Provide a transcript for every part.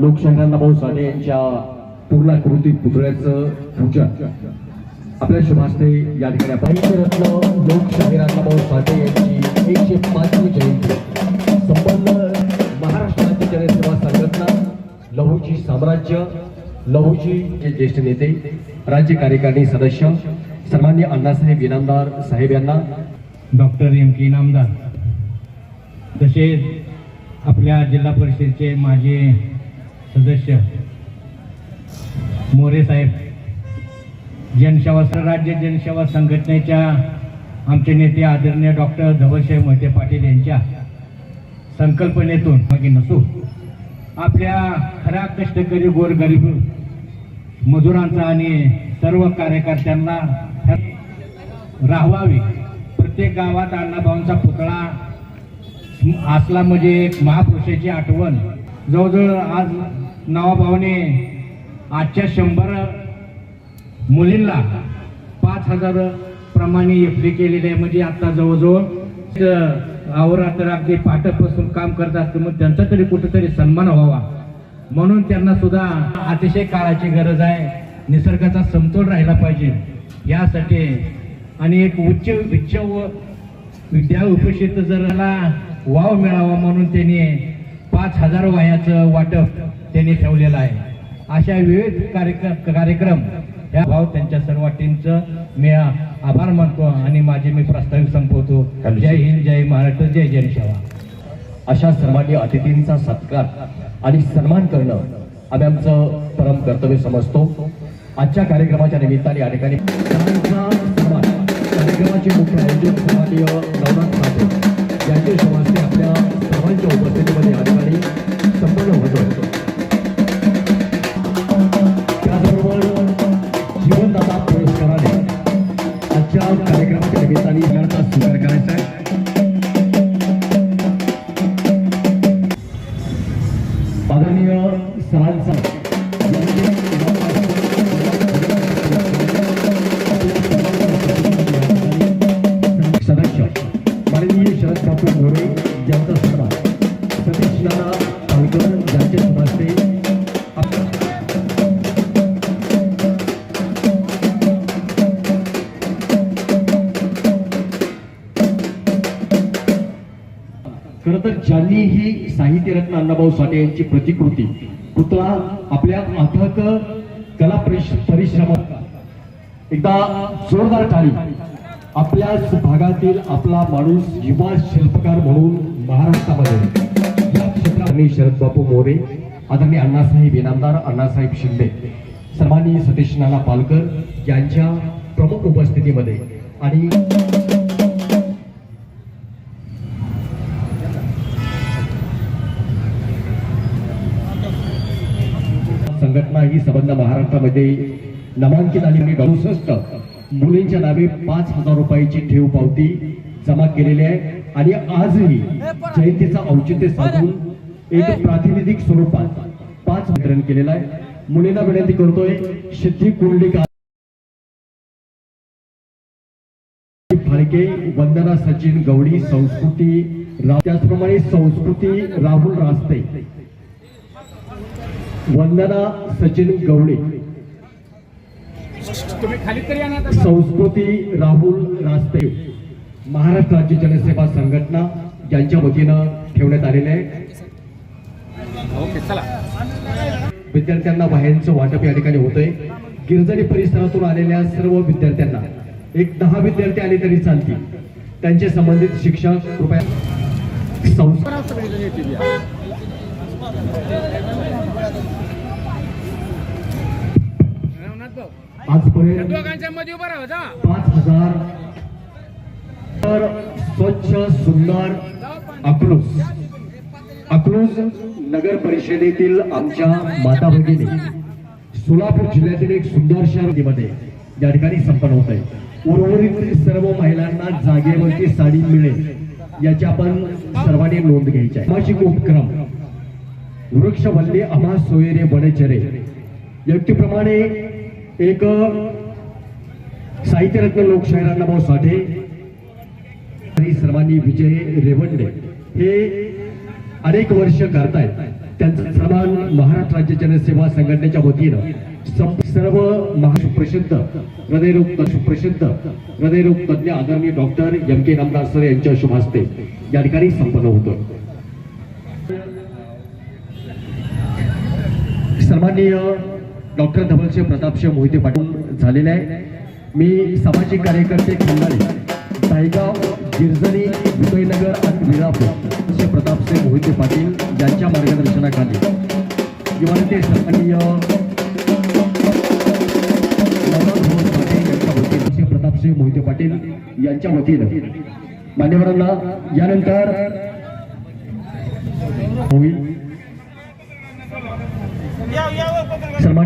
लोकशाहीराव भाऊ साठे यांच्या पूर्णाकृती पुतळ्याचं पूजन आपल्या शुभास्ते या ठिकाणी साहित्यरत्न लोकशाहीराव भाऊ साठे यांची एकशे पाचवी जयंती. संपन्न महाराष्ट्र राज्य जनसेवा संघटना लहूची साम्राज्य लहूची जे ज्येष्ठ नेते राज्य कार्यकारिणी सदस्य सन्मान्य अण्णासाहेब इनामदार साहेब यांना डॉक्टर एम के इनामदार तसेच आपल्या जिल्हा परिषदेचे माजी सदस्य. मोरे साहेब जनसेवा राज्य जनसेवा संघटनेच्या आमचे नेते आदरणीय डॉक्टर धवलसाहेब मोहिते पाटील यांच्या संकल्पनेतून मागे नसू आपल्या खऱ्या कष्टकरी गोरगरीब मजुरांचा आणि सर्व कार्यकर्त्यांना राहवावी. प्रत्येक गावात अण्णाभाऊंचा पुतळा असला म्हणजे एक महापुरुषाची आठवण. जवळजवळ आज नवाभावाने आजच्या शंभर मुलींना पाच हजार प्रमाणे एफडी केलेली आहे. म्हणजे आता जवळजवळ अवरात्र अगदी पाठपासून काम करत असतं मग त्यांचा तरी कुठेतरी सन्मान व्हावा. म्हणून त्यांना सुद्धा अतिशय काळाची गरज आहे. निसर्गाचा समतोल राहिला पाहिजे. यासाठी आणि एक उच्च उच्च व विद्या उपेक्षित जर वाव मिळावा म्हणून त्यांनी पाच हजार वयाचं वाटप त्यांनी ठेवलेलं आहे. अशा विविध कार्यक्रम कार्यक्रम या भाव त्यांच्या सर्व टीमचं मी आभार मानतो आणि माझे मी प्रस्तावित संपवतो. जय हिंद जय महाराष्ट्र जय जय सेवा अशा सर्वांनी अतिथींचा सत्कार आणि सन्मान करणं आम्ही आमचं परम कर्तव्य समजतो. आजच्या कार्यक्रमाच्या निमित्ताने या ठिकाणी सर्वांचा सन्मान कार्यक्रमाचे मुख्य आयोजक सन्माननीय नवनाथ ठाकरे यांचे समाजते आपल्या सर्वांच्या उपस्थितीमध्ये सदस्य माननीय शरद बापू मोरे यांचा सन्मान सतीश नाना पालकर यांचे समाजते खर तर ज्यांनी ही साहित्यरत्न अण्णाभाऊ साठे यांची प्रतिकृती पुतळा आपल्या अथक कला परिश- एकदा जोरदार टाळी. आपल्याच भागातील आपला माणूस युवा शिल्पकार म्हणून महाराष्ट्रामध्ये. या शरद बापू मोरे आदरणीय अण्णासाहेब इनामदार अण्णासाहेब शिंदे सन्माननीय सतीश नाना पालकर यांच्या प्रमुख उपस्थितीमध्ये आणि ही संबंध महाराष्ट्रामध्ये नामांकित आणि अडुसष्ट मुलींच्या नावे पाच हजार रुपयाची ठेव पावती जमा केलेली आहे. आणि आजही जयंतीचा औचित्य साधून एक प्रातिनिधिक स्वरूपात पाच वितरण केलेलं आहे. मुलींना विनंती करतोय सिद्धी कुंडलिका फाळके वंदना सचिन गवडी संस्कृती त्याचप्रमाणे संस्कृती राहुल रास्ते वंदना सचिन गवडे संस्कृती राहुल रास्ते महाराष्ट्र राज्य जनसेवा संघटना यांच्या वतीनं ठेवण्यात आलेले विद्यार्थ्यांना बाहेरचं वाटप या ठिकाणी होतंय. गिरजणी परिसरातून आलेल्या सर्व विद्यार्थ्यांना एक दहा विद्यार्थी आले तरी चालतील. त्यांचे संबंधित शिक्षक कृपया संस्था आजपर्यंत दोघांच्या मध्ये उभा राहा जा. पाच हजार तर स्वच्छ सुंदर अकलूज. अकलूज नगर परिषदेतील आमच्या माता भगिनी. सोलापूर जिल्ह्यातील एक सुंदर शहरामध्ये या ठिकाणी संपन्न होत आहे उर्वरित सर्व महिलांना जागेवरती साडी मिळेल याची आपण सर्वांनी नोंद घ्यायची आहे. सामाजिक उपक्रम. वृक्षवल्ली आम्हा सोयरे बडेचरे व्यक्तीप्रमाणे एक साहित्यरत्न लोकशाहीर भाऊ साठे आणि सर्वांनी विजय रेवंडे हे अनेक वर्ष करतायत. त्यांचा सन्मान महाराष्ट्र राज्य जनसेवा संघटनेच्या वतीनं सर्व महाप्रसिद्ध हृदयरोग सुप्रसिद्ध हृदयरोग तज्ञ आदरणीय doctor M K Ramdas sir यांच्या शुभ हस्ते या ठिकाणी संपन्न होतं सन्माननीय डॉक्टर धवलसिंह प्रतापसिंह मोहिते पाटील झालेले आहे. मी सामाजिक कार्यकर्ते खंडाळे दायगाव गिरजणी उदयनगर आणि विळापूर असे प्रतापसिंह मोहिते पाटील यांच्या मार्गदर्शनाखाली किंवा सन्माननीय नवनाथ भाऊ प्रतापसिंह मोहिते पाटील यांच्या वतीनं मान्यवरांना यानंतर होईल.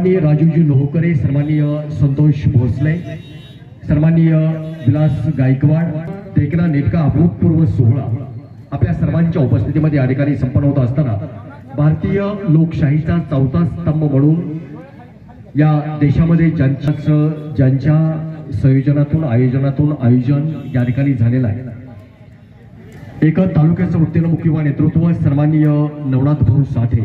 सन्माननीय राजूजी लोहकरे सन्माननीय संतोष भोसले सन्माननीय विलास गायकवाड देखना नेटका अभूतपूर्व सोहळा आपल्या सर्वांच्या उपस्थितीमध्ये या ठिकाणी संपन्न होत असताना भारतीय लोकशाहीचा चौथा स्तंभ म्हणून या देशामध्ये ज्यांच्याच ज्यांच्या संयोजनातून आयोजनातून आयोजन या ठिकाणी झालेलं आहे. एका तालुक्याचं वृत्तीनं किंवा नेतृत्व सन्माननीय नवनाथ भाऊ साठे.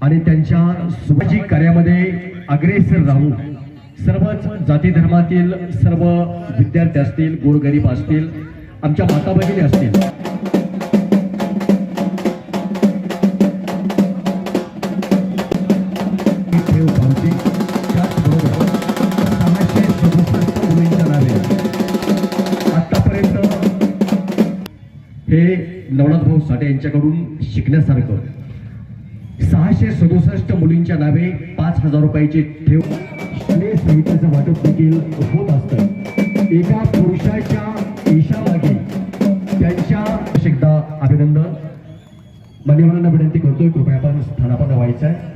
आणि त्यांच्या सामाजिक कार्यामध्ये अग्रेसर राहून सर्वच जाती धर्मातील सर्व विद्यार्थी असतील गोरगरीब असतील आमच्या माता भगिनी असतील. हे नवनाथ भाऊ साठे यांच्याकडून शिकण्यासारखं सहाशे सदुसष्ट मुलींच्या नावे पाच हजार रुपयाचे ठेव श्रेय संहितेचं वाटप देखील होत असतं. एका पुरुषाच्या ईशामागे त्यांच्या एकदा अभिनंदन. मान्यवरांना विनंती करतोय कृपया आपण स्थानापन्न व्हायचं आहे